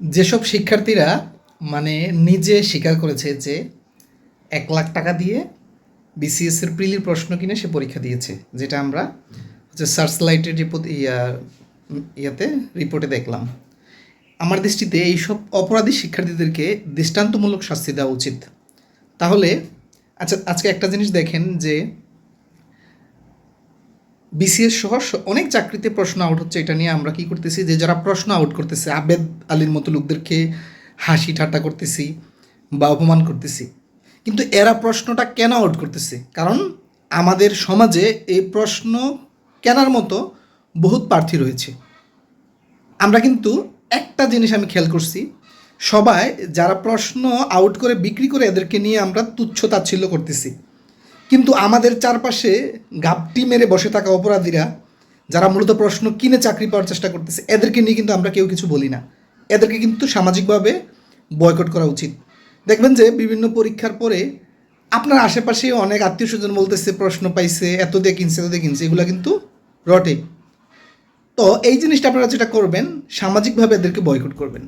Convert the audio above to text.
যেসব শিক্ষার্থীরা মানে নিজে স্বীকার করেছে যে এক লাখ টাকা দিয়ে বিসিএস এর প্রিলির প্রশ্ন কিনে সে পরীক্ষা দিয়েছে, যেটা আমরা হচ্ছে সার্চ লাইটের যে প্রতি- ইয়া, ইয়াতে রিপোর্টে দেখলাম। আমার দৃষ্টিতে এইসব অপরাধী শিক্ষার্থীদেরকে দৃষ্টান্তমূলক শাস্তি দেওয়া উচিত। তাহলে আচ্ছা আজকে একটা জিনিস দেখেন যে বিসিএস সহ অনেক চাকরিতে প্রশ্ন আউট হচ্ছে, এটা নিয়ে আমরা কি করতেছি? যে যারা প্রশ্ন আউট করতেছে, আবেদ আলীর মতো লোকদেরকে হাসি ঠাট্টা করতেছি বা অপমান করতেছি। কিন্তু এরা প্রশ্নটা কেন আউট করতেছে? কারণ আমাদের সমাজে এই প্রশ্ন কেনার মতো বহুত প্রার্থী রয়েছে। আমরা কিন্তু একটা জিনিস আমি খেয়াল করছি, সবাই যারা প্রশ্ন আউট করে বিক্রি করে এদেরকে নিয়ে আমরা তুচ্ছ তাচ্ছিল্য করতেছি। কিন্তু আমাদের চারপাশে গাপটি মেরে বসে থাকা অপরাধীরা, যারা মূলত প্রশ্ন কিনে চাকরি পাওয়ার চেষ্টা করতেছে, এদেরকে নিয়ে কিন্তু আমরা কেউ কিছু বলি না। এদেরকে কিন্তু সামাজিকভাবে বয়কট করা উচিত। দেখবেন যে বিভিন্ন পরীক্ষার পরে আপনার আশেপাশে অনেক আত্মীয় স্বজন বলতেছে, প্রশ্ন পাইছে, এত দিয়ে কিনছে, এত দিয়ে কিনছে, এগুলো কিন্তু রটে তো এই জিনিসটা আপনারা যেটা করবেন, সামাজিকভাবে এদেরকে বয়কট করবেন।